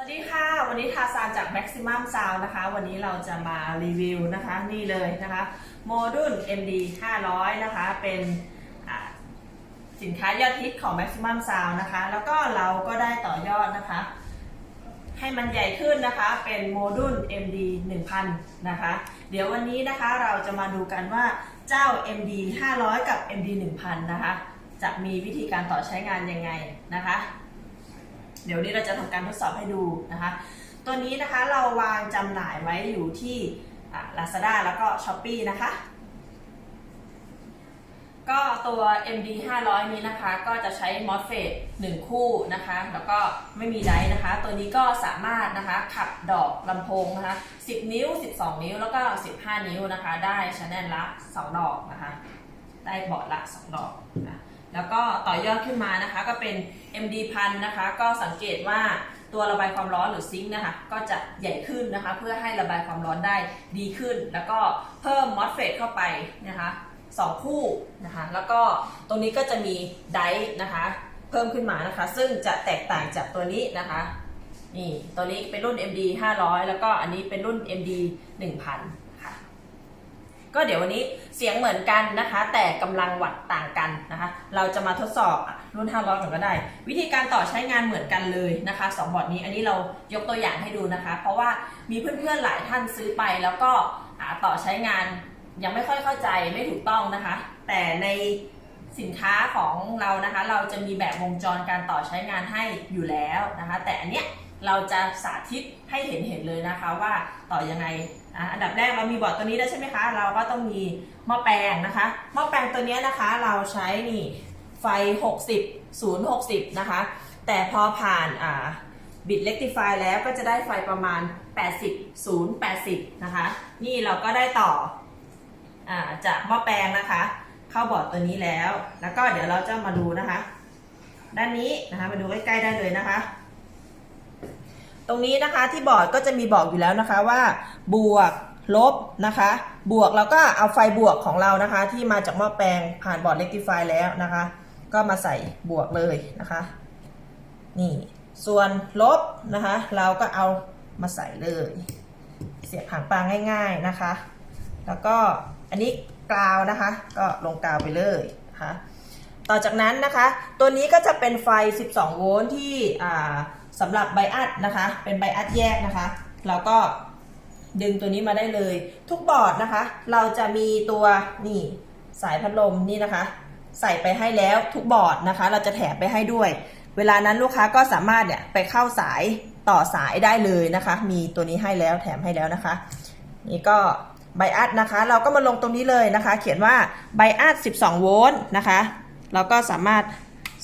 วัสดีค่ะ วันนี้ทาซานจาก Maximum Sound นะคะ วันนี้เราจะมารีวิวนะคะ นี่เลยนะคะโมดูล MD 500 นะคะ เป็นสินค้ายอดฮิตของ Maximum Sound นะคะ แล้วก็เราก็ได้ต่อยอดนะคะ ให้มันใหญ่ขึ้นนะคะ เป็นโมดูล MD 1000 นะคะ เดี๋ยววันนี้นะคะเราจะมาดูกันว่าเจ้า MD 500 กับ MD 1000 นะคะ จะมีวิธีการต่อใช้งานยังไงนะคะ เดี๋ยวนี้เราจะทำการทดสอบให้ดูนะคะ ตัวนี้นะคะเราวางจำหน่ายไว้อยู่ที่อ่า Lazada แล้วก็ s h อ p e e นะคะ ก็ตัว MD 500 นี้นะคะ ก็จะใช้ MOSFET 1คู่นะคะ แล้วก็ไม่มีไดนะคะ ตัวนี้ก็สามารถนะคะขับดอกลำโพงนะคะ 10 นิ้ว 12 นิ้ว แล้วก็ 15 นิ้วนะคะ ได้ชแนลละ 2 ดอกนะคะ ได้บอร์ดละ 2 ดอกนะ แล้วก็ต่อยอดขึ้นมานะคะก็เป็น MD พันนะคะ ก็สังเกตว่าตัวระบายความร้อนหรือซิงค์นะคะก็จะใหญ่ขึ้นนะคะ เพื่อให้ระบายความร้อนได้ดีขึ้น แล้วก็เพิ่มมอสเฟตเข้าไปนะคะสองคู่นะคะแล้วก็ตรงนี้ก็จะมีไดร์นะคะเพิ่มขึ้นมานะคะ ซึ่งจะแตกต่างจากตัวนี้นะคะนี่ตัวนี้เป็นรุ่น MD 500 แล้วก็อันนี้เป็นรุ่น MD 1000 ก็เดี๋ยววันนี้เสียงเหมือนกันนะคะ แต่กำลังวัดต่างกันนะคะ เราจะมาทดสอบรุ่น 500ก่อนก็ได้ วิธีการต่อใช้งานเหมือนกันเลยนะคะสองบอร์ดนี้อันนี้เรายกตัวอย่างให้ดูนะคะ เพราะว่ามีเพื่อนๆหลายท่านซื้อไปแล้วก็ต่อใช้งานยังไม่ค่อยเข้าใจไม่ถูกต้องนะคะ แต่ในสินค้าของเรานะคะ เราจะมีแบบวงจรการต่อใช้งานให้อยู่แล้วนะคะ แต่อันเนี้ยเราจะสาธิตให้เห็นเห็นๆเลยนะคะว่าต่อยังไงอันดับแรกเรามีบอร์ดตัวนี้แล้วใช่ไหมคะ เราก็ต้องมีหม้อแปลงนะคะ หม้อแปลงตัวนี้นะคะเราใช้นี่ไฟ 60 0 60 นะคะ แต่พอผ่านอ่าบิดเ e กติฟายแล้วก็จะได้ไฟประมาณ 80 0 80 นะคะ นี่เราก็ได้ต่ออจากหม้อแปลงนะคะ เข้าบอร์ดตัวนี้แล้ว แล้วก็เดี๋ยวเราจะมาดูนะคะ ด้านนี้นะคะมาดูใกล้ๆได้เลยนะคะ ตรงนี้นะคะที่บอร์ดก็จะมีบอกอยู่แล้วนะคะว่า บวกลบนะคะ บวกเราก็เอาไฟบวกของเรานะคะ ที่มาจากหม้อแปลงผ่านบอร์ดเ e กติฟายแล้วนะคะ ก็มาใส่บวกเลยนะคะ นี่ส่วนลบนะคะ เราก็เอามาใส่เลย เสียบหางปลาง่ายๆนะคะ แล้วก็อันนี้กาวนะคะ ก็ลงกาวไปเลยนะคะต่อจากนั้นนะคะ ตัวนี้ก็จะเป็นไฟ 12 โวลต์ที่อ่า สำหรับไบอัดนะคะ เป็นไบอัดแยกนะคะ เราก็ดึงตัวนี้มาได้เลย ทุกบอร์ดนะคะ เราจะมีตัวนี่สายพัดลมนี่นะคะ ใส่ไปให้แล้วทุกบอร์ดนะคะ เราจะแถมไปให้ด้วย เวลานั้นลูกค้าก็สามารถเนี่ยไปเข้าสายต่อสายได้เลยนะคะ มีตัวนี้ให้แล้วแถมให้แล้วนะคะ นี่ก็ไบอัดนะคะ เราก็มาลงตรงนี้เลยนะคะ เขียนว่าไบอัด12 โวลต์นะคะ เราก็สามารถ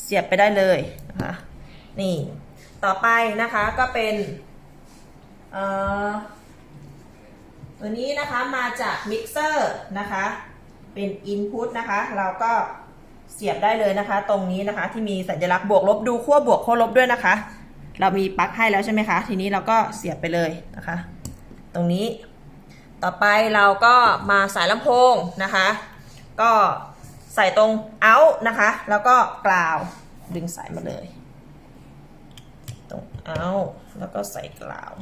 เสียบไปได้เลยนะคะนี่ ต่อไปนะคะก็เป็นเอ่อตัวนี้นะคะมาจากมิกเซอร์นะคะ เป็น Input นะคะ เราก็เสียบได้เลยนะคะ ตรงนี้นะคะที่มีสัญลักษณ์บวกลบดูขั้วบวกขั้วลบด้วยนะคะ เรามีปลั๊กให้แล้วใช่ไหมคะ ทีนี้เราก็เสียบไปเลยนะคะ ตรงนี้ต่อไปเราก็มาสายลำโพงนะคะ ก็ใส่ตรง out นะคะ แล้วก็กราวดึงสายมาเลย รง out แล้วก็ใส่กราว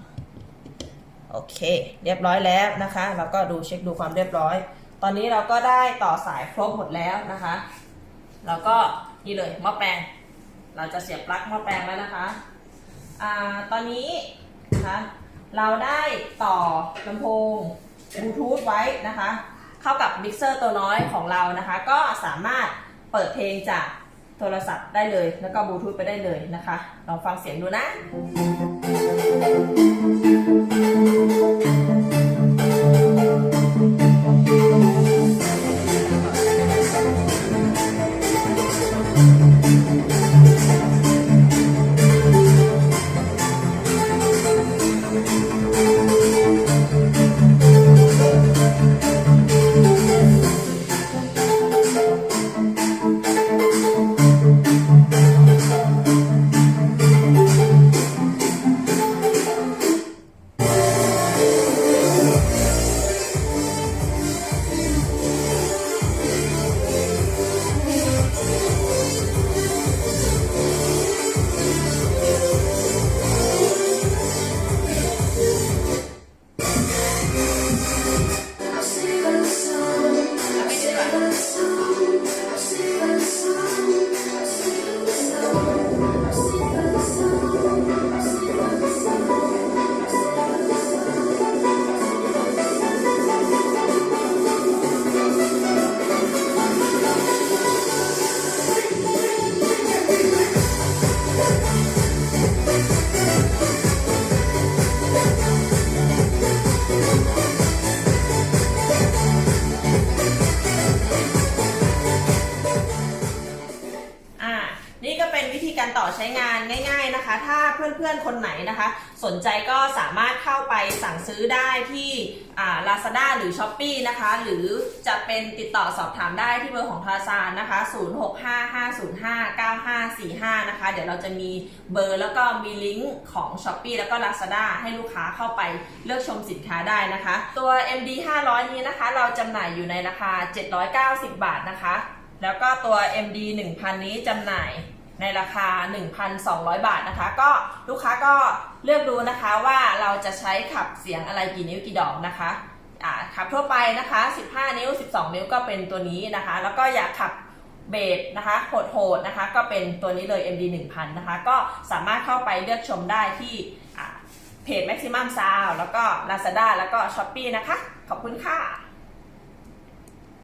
โอเค เรียบร้อยแล้วนะคะเราก็ดูเช็คดูความเรียบร้อย ตอนนี้เราก็ได้ต่อสายครบหมดแล้วนะคะเราก็นี่เลยหม้อแปลง เราจะเสียบปลั๊กหม้อแปลงแล้วนะคะอ่าตอนนี้นะคะเราได้ต่อลำโพงบลูทูธไว้นะคะ เข้ากับมิกเซอร์ตัวน้อยของเรานะคะ ก็สามารถเปิดเพลงจาก โทรศัพท์ได้เลย แล้วก็บลูทูธไปได้เลยนะคะ ลองฟังเสียงดูนะ ถ้าเพื่อนๆคนไหนนะคะ สนใจก็สามารถเข้าไปสั่งซื้อได้ที่อ่า Lazada หรือ s h อ p e e นะคะ หรือจะเป็นติดต่อสอบถามได้ที่เบอร์ของทาซานนะคะ 0655059545 นะคะ เดี๋ยวเราจะมีเบอร์แล้วก็มีลิงก์ของ s h อ p e e แล้วก็ Lazada ให้ลูกค้าเข้าไปเลือกชมสินค้าได้นะคะ ตัว MD 500 นี้นะคะ เราจำหน่ายอยู่ในราคา 790 บาทนะคะ แล้วก็ตัว MD 1000 นี้จำหน่าย ในราคา 1,200 บาทนะคะ ก็ลูกค้าก็เลือกดูนะคะว่าเราจะใช้ขับเสียงอะไรกี่นิ้วกี่ดอกนะคะขับทั่วไปนะคะ 15 นิ้ว 12 นิ้วก็เป็นตัวนี้นะคะ แล้วก็อยากขับเบสนะคะโหดๆนะคะ ก็เป็นตัวนี้เลย MD 1000นะคะ ก็สามารถเข้าไปเลือกชมได้ที่เพจ Maximum Sound แล้วก็ Lazada แล้วก็ Shopee นะคะ ขอบคุณค่ะ